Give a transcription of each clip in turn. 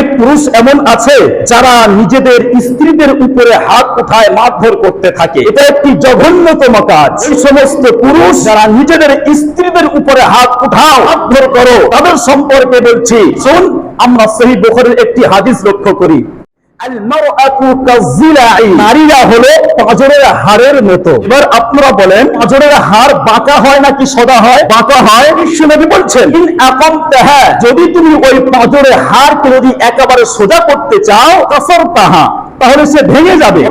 অনেক পুরুষ এমন আছে যারা নিজেদের স্ত্রীদের উপরে হাত উঠায় মারধর করতে থাকে। এটা একটি জঘন্যতম কাজ। এই সমস্ত পুরুষ যারা নিজেদের স্ত্রীদের উপরে হাত উঠাও, মারধর করো, তাদের সম্পর্কে বলছি শুন আমরা সেই বখরের একটি হাদিস লক্ষ্য করি। নারীরা হলো পাঁজরের হাড়ের মতো। এবার আপনারা বলেন পাঁজরের হাড় বাঁকা হয় নাকি সদা হয়? বাঁকা হয়। বিশ্বনবী বলছেন যদি তুমি ওই পাঁজরের হাড়কে যদি একেবারে সোজা করতে চাও কাসর তাহা তাহলে সে ভেঙে যাবে।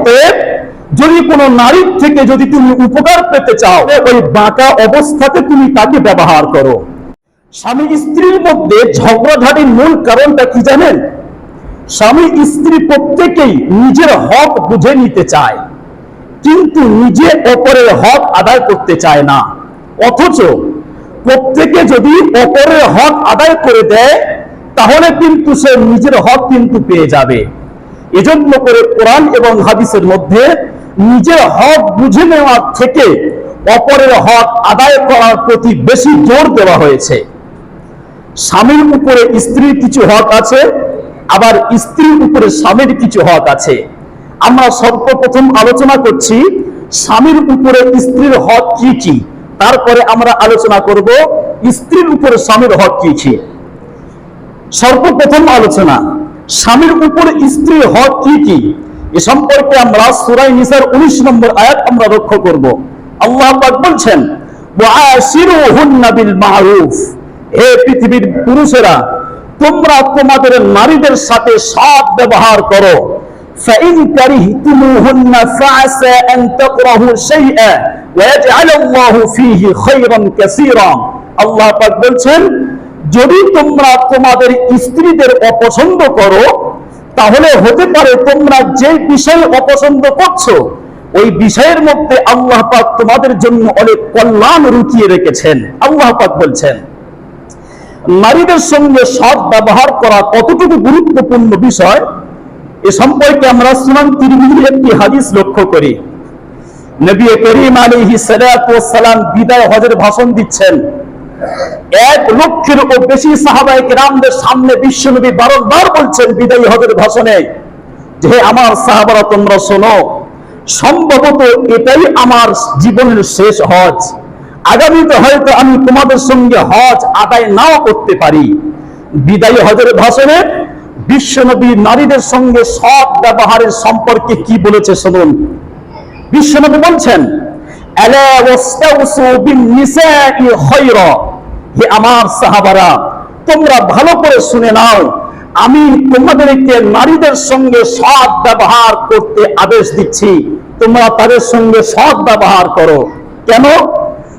যদি কোনো নারীর থেকে যদি তুমি উপকার পেতে চাও ওই বাঁকা অবস্থাতে তুমি তাকে ব্যবহার করো। স্বামী স্ত্রীর মধ্যে ঝগড়াঝাটির মূল কারণটা কি জানেন? স্বামী স্ত্রী প্রত্যেকেই নিজের হক বুঝে নিতে চায়, কিন্তু নিজে অপরের হক আদায় করতে চায় না। অথচ প্রত্যেকে যদি অপরের হক আদায় করে দেয়, তাহলে কিন্তু সে নিজের হক কিন্তু পেয়ে যাবে। এজন্য করে কোরআন এবং হাদিসের মধ্যে নিজের হক বুঝে নেওয়ার থেকে অপরের হক আদায় করার প্রতি বেশি জোর দেওয়া হয়েছে। স্বামীর উপরে স্ত্রীর কিছু হক আছে আবার স্ত্রীর উপরে স্বামীর কিছু হক আছে। আমরা সর্বপ্রথম আলোচনা করছি, স্বামীর উপরে স্ত্রীর হক কি কি? তারপরে আমরা আলোচনা করব, স্ত্রীর উপরে স্বামীর হক কি কি? সর্বপ্রথম আলোচনা, স্বামীর উপর স্ত্রীর হক কি কি? এ সম্পর্কে আমরা সুরাই নিসার উনিশ নম্বর আয়াত আমরা লক্ষ্য করব। আল্লাহ পাক বলছেন হে পৃথিবীর পুরুষেরা তোমরা তোমাদের নারীদের সাথে সব ব্যবহার করো। আল্লাহ পাক বলছেন, যদি তোমরা তোমাদের স্ত্রীদের অপছন্দ করো, তাহলে হতে পারে তোমরা যে বিষয় অপছন্দ করছ, ওই বিষয়ের মধ্যে আল্লাহ পাক তোমাদের জন্য অনেক কল্যাণ রুচিয়ে রেখেছেন। আল্লাহ পাক বলছেন নারীদের সঙ্গে সৎ ব্যবহার করা কতটুকু গুরুত্বপূর্ণ বিষয়, এ সম্পর্কে আমরা সুনান তিরমিজির একটি হাদিস লক্ষ্য করি। নবী করিম আলাইহি সালাম বিদায় হজের ভাষণ দিচ্ছেন। এক লক্ষের ও বেশি সাহাবায়ে কেরামদের সামনে বিশ্বনবী বারংবার বলছেন বিদায়ী হজের ভাষণে যে আমার সাহাবারা, তোমরা শোনো, সম্ভবত এটাই আমার জীবনের শেষ হজ। আগামীতে হয়তো আমি তোমাদের সঙ্গে হজ আদায় নাও করতে পারি। বিদায়ী হজের ভাষণে বিশ্বনবী নারীদের সঙ্গে সৎ ব্যবহারের সম্পর্কে কি বলেছে শুনুন। বিশ্বনবী বলছেন হে আমার সাহাবারা, তোমরা ভালো করে শুনে নাও, আমি তোমাদেরকে নারীদের সঙ্গে সৎ ব্যবহার করতে আদেশ দিচ্ছি। তোমরা তাদের সঙ্গে সৎ ব্যবহার করো। কেন?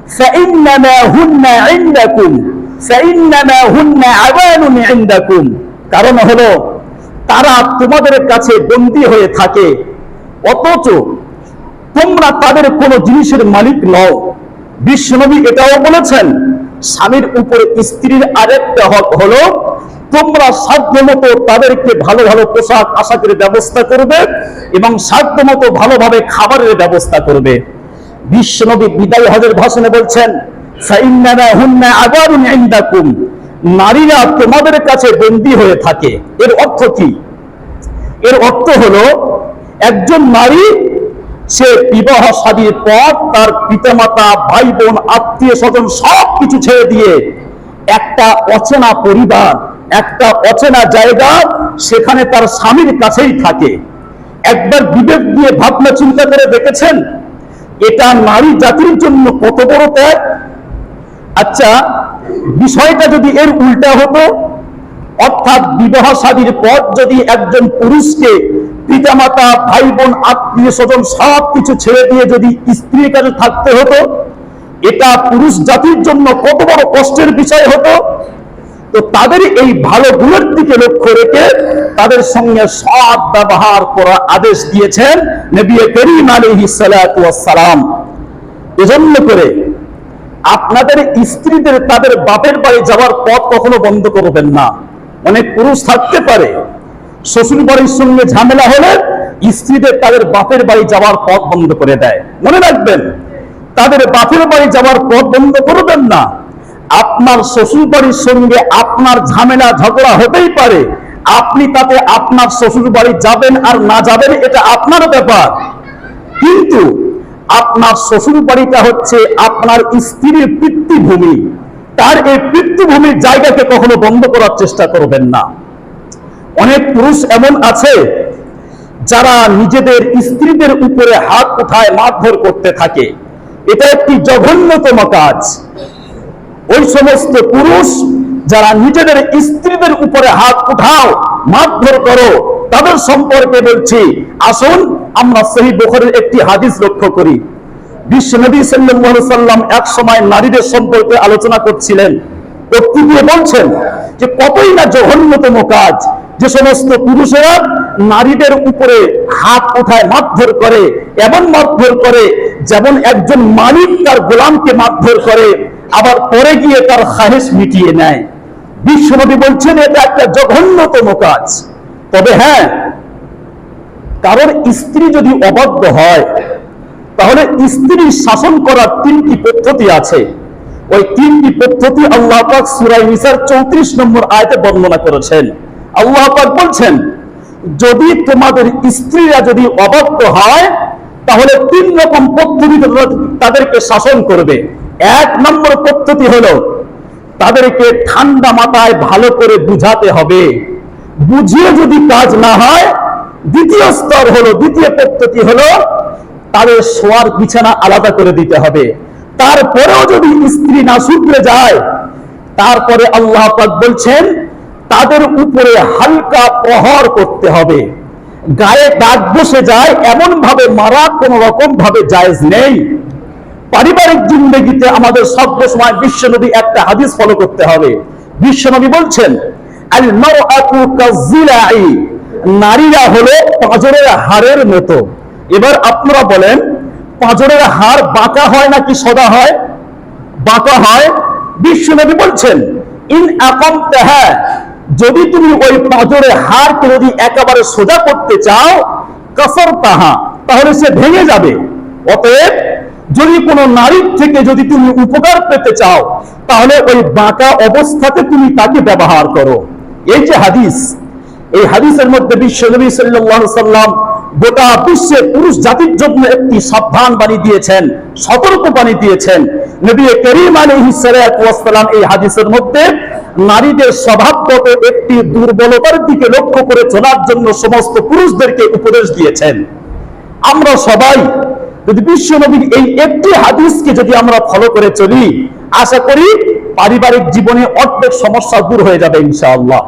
فإنما هن عندكم فإنما هن عوان عندكم কারণ হলো তারা তোমাদের কাছে বন্দী হয়ে থাকে অথচ তোমরা তাদের কোনো জিনিসের মালিক নও বিশ্বনবী এটাও বলেছেন স্বামীর উপরে স্ত্রীর আরেকটা হক হলো তোমরা সাধ্য মতো তাদেরকে ভালো ভালো পোশাক আশাকের ব্যবস্থা করবে এবং সাধ্য মতো ভালোভাবে খাবারের ব্যবস্থা করবে বিশ্বনবী বিদায় হজের ভাষণে বলছেন। নারীরা তোমাদের কাছে বন্দী হয়ে থাকে। এর অর্থ কি? এর অর্থ হলো, একজন নারী, সে বিবাহ শাদীর পর তার পিতামাতা ভাই বোন আত্মীয় স্বজন সব কিছু ছেড়ে দিয়ে একটা অচেনা পরিবার, একটা অচেনা জায়গা, সেখানে তার স্বামীর কাছেই থাকে। একবার বিবেক দিয়ে ভাবনা চিন্তা করে দেখেছেন এটা নারী জাতির জন্য কত বড় ত্যাগ? আচ্ছা বিষয়টা যদি এর উল্টা হতো, অর্থাৎ বিবাহ শাদীর পর যদি একজন পুরুষকে পিতামাতা ভাই বোন আত্মীয় স্বজন সব কিছু ছেড়ে দিয়ে যদি স্ত্রীর কাছে থাকতে হতো, এটা পুরুষ জাতির জন্য কত বড় কষ্টের বিষয় হতো? তো তাদের এই ভালো গুণের দিকে লক্ষ্য রেখে তাদের সঙ্গে সৎ ব্যবহার করার আদেশ দিয়েছেন এজন্য করে আপনাদের স্ত্রীদের তাদের বাপের বাড়ি যাওয়ার পথ কখনো বন্ধ করবেন না। অনেক পুরুষ থাকতে পারে, শ্বশুর বাড়ির সঙ্গে ঝামেলা হলে স্ত্রীদের তাদের বাপের বাড়ি যাওয়ার পথ বন্ধ করে দেয়। মনে রাখবেন, তাদের বাপের বাড়ি যাওয়ার পথ বন্ধ করবেন না। আপনার শ্বশুর বাড়ির সঙ্গে আপনার ঝামেলা, ঝগড়া হতেই পারে। আপনি তাতে আপনার শ্বশুর বাড়ি যাবেন আর না যাবেন, এটা আপনার ব্যাপার। কিন্তু আপনার শ্বশুর বাড়িটা হচ্ছে আপনার স্ত্রীর পিতৃভূমি। তার এই পিতৃভূমির জায়গাকে কখনো বন্ধ করার চেষ্টা করবেন না। অনেক পুরুষ এমন আছে, যারা নিজেদের স্ত্রীদের উপরে হাত উঠায় মারধর করতে থাকে। এটা একটি জঘন্যতম কাজ। ওই সমস্ত পুরুষ যারা নিজেদের স্ত্রীদের উপরে হাত উঠাও, মারধর করো, তাদের সম্পর্কে বলছি, আসুন আমরা সেই বোখরের একটি হাদিস লক্ষ্য করি। বিশ্বনবী সাল্লাল্লাহু সাল্লাম এক সময় নারীদের সম্পর্কে আলোচনা করছিলেন। বলছেন যে কতই না জঘন্যতম কাজ যে সমস্ত পুরুষেরা নারীদের উপরে হাত উঠায়, মারধর করে, এমন মারধর করে, যেমন একজন মালিক তার গোলামকে মারধর করে আবার পরে গিয়ে তার খাহেস মিটিয়ে নেয়। বিশ্বনবী বলছেন, এটা একটা জঘন্যতম কাজ। তবে হ্যাঁ কারোর স্ত্রী যদি অবাধ্য হয়, তাহলে স্ত্রী শাসন করার তিনটি পদ্ধতি আছে। ওই তিনটি পদ্ধতি আল্লাহ পাক সুরাই নিসার চৌত্রিশ নম্বর আয়তে বর্ণনা করেছেন। আল্লাহ পাক বলছেন, যদি তোমাদের স্ত্রীরা যদি অবাধ্য হয় তাহলে তিন রকম পদ্ধতিতে তাদেরকে শাসন করবে। এক নম্বর পদ্ধতি হলো, তাদেরকে ঠান্ডা মাথায় ভালো করে বুঝাতে হবে। বুঝিয়ে যদি কাজ না হয়, দ্বিতীয় স্তর হলো, দ্বিতীয় পদ্ধতি হলো, তাদের শোয়ার বিছানা আলাদা করে দিতে হবে। তারপরেও যদি স্ত্রী না শুধরে যায়, তারপরে আল্লাহ বলছেন, তাদের উপরে হালকা প্রহর করতে হবে। গায়ে দাগ বসে যায় এমন ভাবে মারা কোন রকম ভাবে জায়েজ নেই। পারিবারিক জিন্দগিতে আমাদের সব সময় বিশ্বনবী একটা হাদিস ফলো করতে হবে। বিশ্বনবী বলছেন নারীরা হলো পাঁজরের হাড়ের মতো। এবার আপনারা বলেন, পাঁজরের হাড় বাঁকা হয় নাকি সদা হয়? বাঁকা হয়। বিশ্বনবী বলছেন, ইন আকাম তাহা যদি তুমি ওই পাঁজরের হাড়কে যদি একেবারে সোজা করতে চাও কসর তাহা, তাহলে সে ভেঙে যাবে। অতএব যদি কোনো নারীর থেকে যদি তুমি উপকার পেতে চাও, তাহলে ওই বাঁকা অবস্থাতে তুমি তাকে ব্যবহার করো। এই যে হাদিস, এই হাদিসের মধ্যে বিশ্বনবী সাল্লাল্লাহু সাল্লাম গোটা বিশ্বে পুরুষ জাতির জন্য একটি সাবধান বাণী দিয়েছেন, সতর্ক বাণী দিয়েছেন। নবী করিম আলাইহিস সালাম এই হাদিসের মধ্যে নারীদের স্বভাবগত একটি দুর্বলতার দিকে লক্ষ্য করে চলার জন্য সমস্ত পুরুষদেরকে উপদেশ দিয়েছেন। আমরা সবাই যদি বিশ্ব নবীর এই একটি হাদিসকে যদি আমরা ফলো করে চলি, আশা করি পারিবারিক জীবনে অর্ধেক সমস্যা দূর হয়ে যাবে ইনশাআল্লাহ।